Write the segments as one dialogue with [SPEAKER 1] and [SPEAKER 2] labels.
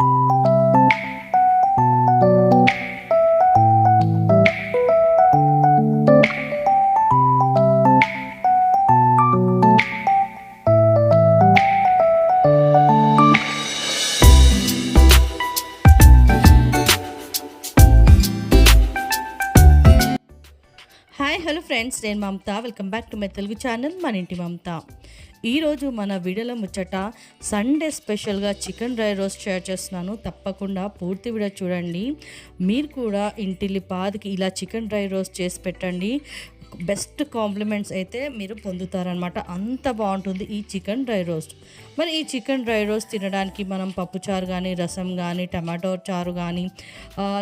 [SPEAKER 1] Hi hello friends నేను Mamata. Welcome back to my Telugu channel మన ఇంటి మమత. ఈరోజు మన వీడియోలో ముచ్చట సండే స్పెషల్గా చికెన్ డ్రై రోస్ట్ షేర్ చేస్తున్నాను. తప్పకుండా పూర్తి వీడియో చూడండి. మీరు కూడా ఇంటిల్లి పాదికి ఇలా చికెన్ డ్రై రోస్ట్ చేసి పెట్టండి. బెస్ట్ కాంప్లిమెంట్స్ అయితే మీరు పొందుతారనమాట అంత బాగుంటుంది ఈ చికెన్ డ్రై రోస్ట్. మరి ఈ చికెన్ డ్రై రోస్ట్ తినడానికి మనం పప్పుచారు కానీ రసం కానీ టమాటో చారు కానీ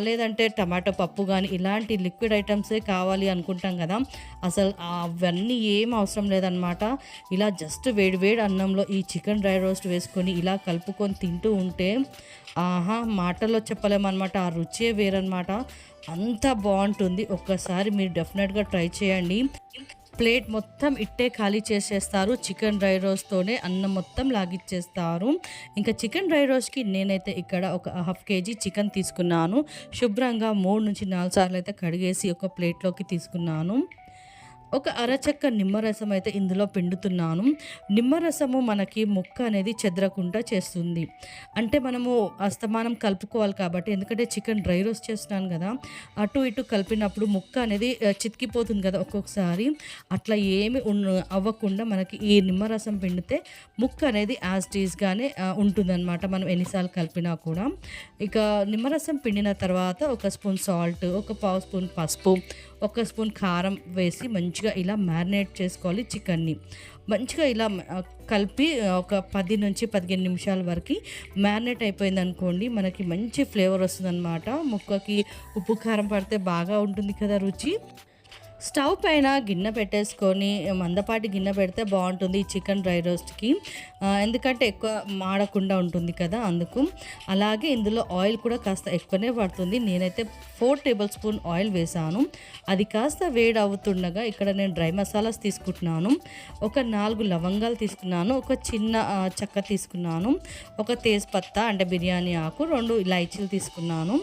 [SPEAKER 1] లేదంటే టమాటో పప్పు కానీ ఇలాంటి లిక్విడ్ ఐటమ్సే కావాలి అనుకుంటాం కదా. అసలు అవన్నీ ఏం అవసరం లేదనమాట ఇలా జస్ట్ వేడి వేడి అన్నంలో ఈ చికెన్ డ్రై రోస్ట్ వేసుకొని ఇలా కలుపుకొని తింటూ ఉంటే ఆహా మాటల్లో చెప్పలేమన్నమాట. ఆ రుచే వేరనమాట అంత బాగుంటుంది. ఒక్కసారి మీరు డెఫినెట్గా ట్రై చేయండి. ప్లేట్ మొత్తం ఇట్టే ఖాళీ చేసేస్తారు. చికెన్ డ్రై రోస్ట్తోనే అన్నం మొత్తం లాగిచ్చేస్తారు. ఇంకా చికెన్ డ్రై రోస్ట్కి నేనైతే ఇక్కడ ఒక హాఫ్ కేజీ చికెన్ తీసుకున్నాను. శుభ్రంగా మూడు నుంచి నాలుగు సార్లు అయితే కడిగేసి ఒక ప్లేట్లోకి తీసుకున్నాను. ఒక అరచక్క నిమ్మరసం అయితే ఇందులో పిండుతున్నాను. నిమ్మరసము మనకి ముక్క అనేది చెదరకుండా చేస్తుంది. అంటే మనము అస్తమానం కలుపుకోవాలి కాబట్టి ఎందుకంటే చికెన్ డ్రై రోస్ట్ చేస్తున్నాను కదా అటు ఇటు కలిపినప్పుడు ముక్క అనేది చితికిపోతుంది కదా ఒక్కొక్కసారి. అట్లా ఏమి అవ్వకుండా మనకి ఈ నిమ్మరసం పిండితే ముక్క అనేది యాజ్ టీజ్గానే ఉంటుందన్నమాట మనం ఎన్నిసార్లు కలిపినా కూడా. ఇక నిమ్మరసం పిండిన తర్వాత ఒక స్పూన్ సాల్ట్ ఒక పావు స్పూన్ పసుపు ఒక స్పూన్ కారం వేసి మంచిగా ఇలా మ్యారినేట్ చేసుకోవాలి చికెన్ని. మంచిగా ఇలా కలిపి ఒక పది నుంచి పదిహేను నిమిషాల వరకు మ్యారినేట్ అయిపోయింది అనుకోండి మనకి మంచి ఫ్లేవర్ వస్తుందన్నమాట. ముక్కకి ఉప్పు కారం పడితే బాగా ఉంటుంది కదా రుచి. స్టవ్ పైన గిన్నె పెట్టేసుకొని మందపాటి గిన్నె పెడితే బాగుంటుంది ఈ చికెన్ డ్రై రోస్ట్కి. ఎందుకంటే ఎక్కువ మాడకుండా ఉంటుంది కదా అందుకు. అలాగే ఇందులో ఆయిల్ కూడా కాస్త ఎక్కువనే పడుతుంది. నేనైతే ఫోర్ టేబుల్ స్పూన్ ఆయిల్ వేసాను అది కాస్త వేడి అవుతుండగా ఇక్కడ నేను డ్రై మసాలాస్ తీసుకుంటున్నాను. ఒక నాలుగు లవంగాలు తీసుకున్నాను. ఒక చిన్న చెక్క తీసుకున్నాను. ఒక తేజ్పత్తా అంటే బిర్యానీ ఆకు రెండు ఇలాచీలు తీసుకున్నాను.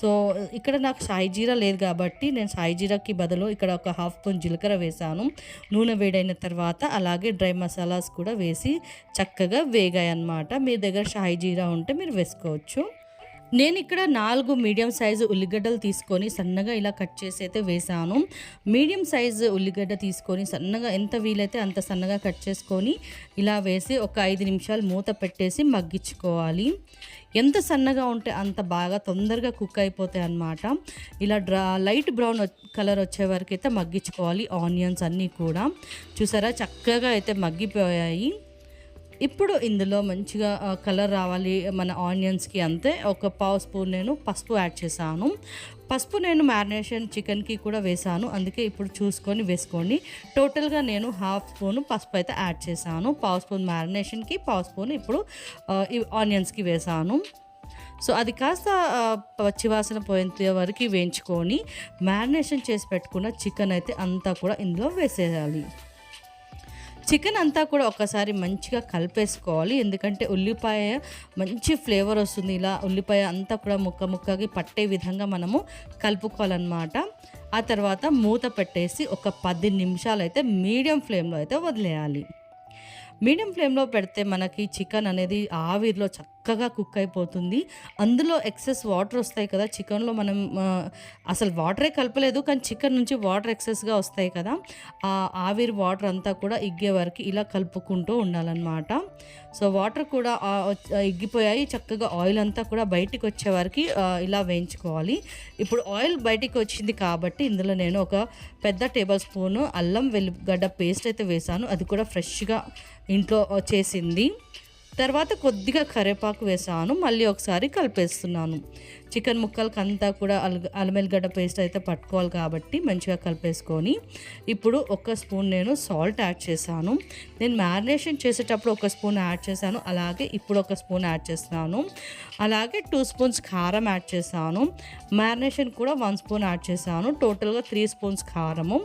[SPEAKER 1] సో ఇక్కడ నాకు సాయి జీరా లేదు కాబట్టి నేను సాయి జీరాకి బదులు ఇక్కడ ఒక హాఫ్ స్పూన్ జీలకర్ర వేసాను. నూనె వేడైన తర్వాత అలాగే డ్రై మసాలాస్ కూడా వేసి చక్కగా వేగాయి అన్నమాట మీ దగ్గర షాయి జీరా ఉంటే మీరు వేసుకోవచ్చు. నేను ఇక్కడ నాలుగు మీడియం సైజు ఉల్లిగడ్డలు తీసుకొని సన్నగా ఇలా కట్ చేసి అయితే వేసాను. మీడియం సైజు ఉల్లిగడ్డ తీసుకొని సన్నగా ఎంత వీలైతే అంత సన్నగా కట్ చేసుకొని ఇలా వేసి ఒక ఐదు నిమిషాలు మూత పెట్టేసి మగ్గించుకోవాలి. ఎంత సన్నగా ఉంటే అంత బాగా తొందరగా కుక్ అయిపోతాయి అన్నమాట. ఇలా డ్రా లైట్ బ్రౌన్ కలర్ వచ్చే వరకు అయితే మగ్గించుకోవాలి ఆనియన్స్ అన్నీ కూడా. చూసారా? చక్కగా అయితే మగ్గిపోయాయి. ఇప్పుడు ఇందులో మంచిగా కలర్ రావాలి మన ఆనియన్స్కి అంతే. ఒక పావు స్పూన్ నేను పసుపు యాడ్ చేశాను. పసుపు నేను మ్యారినేషన్ చికెన్కి కూడా వేసాను అందుకే ఇప్పుడు చూసుకొని వేసుకోండి. టోటల్గా నేను హాఫ్ స్పూన్ పసుపు అయితే యాడ్ చేశాను. పావు స్పూన్ మ్యారినేషన్కి పావు స్పూన్ ఇప్పుడు ఆనియన్స్కి వేసాను సో అది కాస్త పచ్చివాసన పోయేంత వరకు వేయించుకొని మ్యారినేషన్ చేసి పెట్టుకున్న చికెన్ అయితే అంతా కూడా ఇందులో వేసేయాలి. చికెన్ అంతా కూడా ఒకసారి మంచిగా కలిపేసుకోవాలి. ఎందుకంటే ఉల్లిపాయ మంచి ఫ్లేవర్ వస్తుంది. ఇలా ఉల్లిపాయ అంతా కూడా ముక్క ముక్కకి పట్టే విధంగా మనము కలుపుకోవాలన్నమాట. ఆ తర్వాత మూత పెట్టేసి ఒక పది నిమిషాలు అయితే మీడియం ఫ్లేమ్లో అయితే వదిలేయాలి. మీడియం ఫ్లేమ్లో పెడితే మనకి చికెన్ అనేది ఆవిరిలో చక్కగా కుక్ అయిపోతుంది. అందులో ఎక్సెస్ వాటర్ వస్తాయి కదా చికెన్లో మనం అసలు వాటరే కలపలేదు కానీ చికెన్ నుంచి వాటర్ ఎక్సెస్గా వస్తాయి కదా ఆ ఆవిరి వాటర్ అంతా కూడా ఇగ్గే వరకు ఇలా కలుపుకుంటూ ఉండాలన్నమాట. సో వాటర్ కూడా ఎగ్గిపోయాయి చక్కగా ఆయిల్ అంతా కూడా బయటికి వచ్చే వరకు ఇలా వేయించుకోవాలి. ఇప్పుడు ఆయిల్ బయటికి వచ్చింది కాబట్టి ఇందులో నేను ఒక పెద్ద టేబుల్ స్పూను అల్లం వెల్లిగడ్డ పేస్ట్ అయితే వేసాను. అది కూడా ఫ్రెష్గా ఇంట్లో చేసింది. తర్వాత కొద్దిగా కరివేపాకు వేసాను మళ్ళీ ఒకసారి కలిపేస్తున్నాను. చికెన్ ముక్కలకి అంతా కూడా అల్ అల్లమెల్లిగడ్డ పేస్ట్ అయితే పట్టుకోవాలి కాబట్టి మంచిగా కలిపేసుకొని ఇప్పుడు ఒక స్పూన్ నేను సాల్ట్ యాడ్ చేశాను. నేను మ్యారినేషన్ చేసేటప్పుడు ఒక స్పూన్ యాడ్ చేశాను అలాగే ఇప్పుడు ఒక స్పూన్ యాడ్ చేస్తున్నాను. అలాగే టూ స్పూన్స్ కారం యాడ్ చేశాను. మ్యారినేషన్ కూడా వన్ స్పూన్ యాడ్ చేశాను టోటల్గా త్రీ స్పూన్స్ కారము.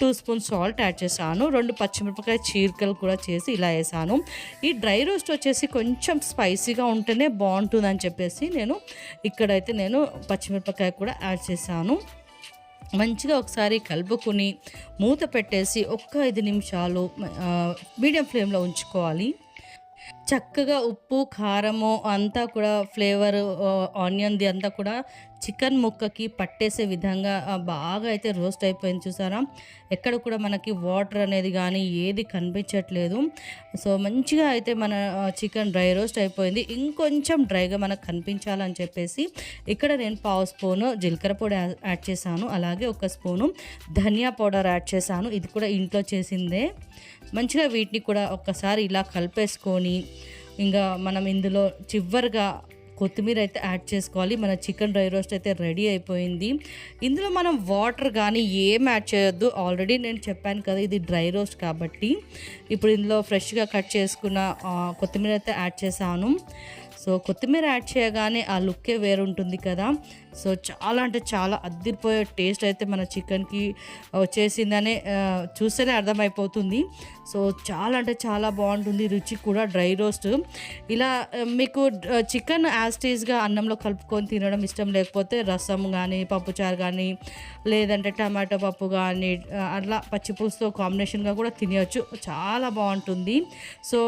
[SPEAKER 1] టూ స్పూన్ సాల్ట్ యాడ్ చేశాను. రెండు పచ్చిమిరపకాయ చీరికలు కూడా చేసి ఇలా వేసాను ఈ డ్రై రోస్ట్ వచ్చేసి కొంచెం స్పైసీగా ఉంటేనే బాగుంటుందని చెప్పేసి నేను ఇక్కడైతే నేను పచ్చిమిరపకాయ కూడా యాడ్ చేశాను. మంచిగా ఒకసారి కలుపుకుని మూత పెట్టేసి ఒక్క ఐదు నిమిషాలు మీడియం ఫ్లేమ్లో ఉంచుకోవాలి. చక్కగా ఉప్పు కారము అంతా కూడా ఫ్లేవర్ ఆనియన్ది అంతా కూడా చికెన్ ముక్కకి పట్టేసే విధంగా బాగా అయితే రోస్ట్ అయిపోయింది చూసారా? ఎక్కడ కూడా మనకి వాటర్ అనేది కానీ ఏది కనిపించట్లేదు. సో మంచిగా అయితే మన చికెన్ డ్రై రోస్ట్ అయిపోయింది. ఇంకొంచెం డ్రైగా మనకు కనిపించాలని చెప్పేసి ఇక్కడ నేను పావు స్పూను జీలకర్ర పొడి యా- యాడ్ చేశాను. అలాగే ఒక స్పూను ధనియా పౌడర్ యాడ్ చేశాను. ఇది కూడా ఇంట్లో చేసిందే. మంచిగా వీటిని కూడా ఒక్కసారి ఇలా కలిపేసుకొని ఇంకా మనం ఇందులో చివరిగా కొత్తిమీర అయితే యాడ్ చేసుకోవాలి. మన చికెన్ డ్రై రోస్ట్ అయితే రెడీ అయిపోయింది. ఇందులో మనం వాటర్ కానీ ఏం యాడ్ చేయొద్దు. ఆల్రెడీ నేను చెప్పాను కదా ఇది డ్రై రోస్ట్ కాబట్టి. ఇప్పుడు ఇందులో ఫ్రెష్గా కట్ చేసుకున్న కొత్తిమీర అయితే యాడ్ చేశాను. సో కొత్తిమీర యాడ్ చేయగానే ఆ లుక్కే వేరుంటుంది కదా. సో చాలా అంటే చాలా అద్దిరిపోయే టేస్ట్ అయితే మన చికెన్కి వచ్చేసిందనే చూస్తేనే అర్థమైపోతుంది. సో చాలా అంటే చాలా బాగుంటుంది రుచి కూడా డ్రై రోస్ట్. ఇలా మీకు చికెన్ యాస్టీస్గా అన్నంలో కలుపుకొని తినడం ఇష్టం లేకపోతే రసం కానీ పప్పుచారు కానీ లేదంటే టమాటో పప్పు కానీ అట్లా పచ్చిపులుసుతో కాంబినేషన్గా కూడా తినవచ్చు చాలా బాగుంటుంది. సో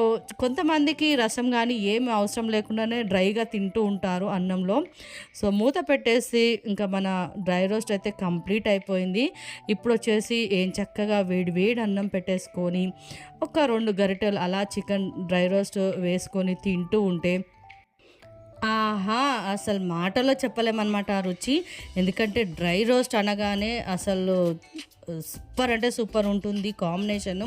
[SPEAKER 1] కొంతమందికి రసం కానీ ఏమి అవసరం లేకుండానే డ్రైగా తింటూ ఉంటారు అన్నంలో. సో మూత వచ్చేసి ఇంకా మన డ్రై రోస్ట్ అయితే కంప్లీట్ అయిపోయింది. ఇప్పుడు వచ్చేసి ఏం చక్కగా వేడి వేడి అన్నం పెట్టేసుకొని ఒక రెండు గరిటెలు అలా చికెన్ డ్రై రోస్ట్ వేసుకొని తింటూ ఉంటే ఆహా అసలు మాటలో చెప్పలేమన్నమాట ఆ రుచి. ఎందుకంటే డ్రై రోస్ట్ అనగానే అసలు సూపర్ అంటే సూపర్ ఉంటుంది కాంబినేషన్.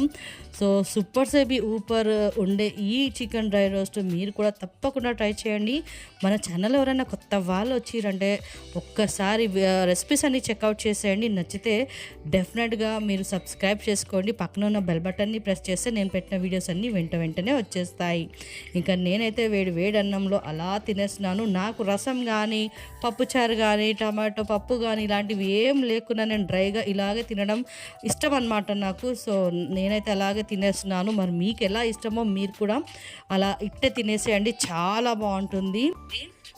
[SPEAKER 1] సో సూపర్ సేబి ఊపర్ ఉండే ఈ చికెన్ డ్రై రోస్ట్ మీరు కూడా తప్పకుండా ట్రై చేయండి. మన ఛానల్ ఎవరైనా కొత్త వాళ్ళు వచ్చిరంటే ఒక్కసారి రెసిపీస్ అన్ని చెక్అవుట్ చేసేయండి. నచ్చితే డెఫినెట్గా మీరు సబ్స్క్రైబ్ చేసుకోండి. పక్కన ఉన్న బెల్ బటన్ని ప్రెస్ చేస్తే నేను పెట్టిన వీడియోస్ అన్నీ వెంట వెంటనే వచ్చేస్తాయి. ఇంకా నేనైతే వేడి వేడి అన్నంలో అలా తినేస్తున్నాను. నాకు రసం కానీ పప్పుచారు కానీ టమాటో పప్పు కానీ ఇలాంటివి ఏం లేకుండా నేను డ్రైగా ఇలాగే తినడం ఇష్టం అనమాట నాకు. సో నేనైతే అలాగే తినేస్తున్నాను. మరి మీకు ఎలా ఇష్టమో మీరు కూడా అలా ఇట్టే తినేసేయండి. చాలా బాగుంటుంది.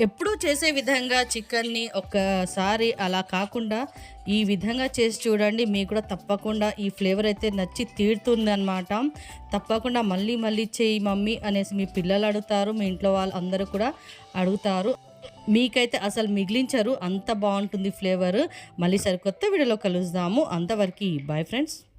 [SPEAKER 1] ఎప్పుడూ చేసే విధంగా చికెన్ని ఒకసారి అలా కాకుండా ఈ విధంగా చేసి చూడండి. మీకు కూడా తప్పకుండా ఈ ఫ్లేవర్ అయితే నచ్చి తీరుతుంది అనమాట తప్పకుండా మళ్ళీ మళ్ళీ చేయి మమ్మీ అనేసి మీ పిల్లలు అడుగుతారు. మీ ఇంట్లో వాళ్ళు అందరూ కూడా అడుగుతారు. మీకైతే అసలు మిగిలించరు. అంత బాగుంటుంది ఫ్లేవర్. మళ్ళీ సరికొత్త వీడియోలో కలుద్దాము. అంతవరకు బాయ్ ఫ్రెండ్స్.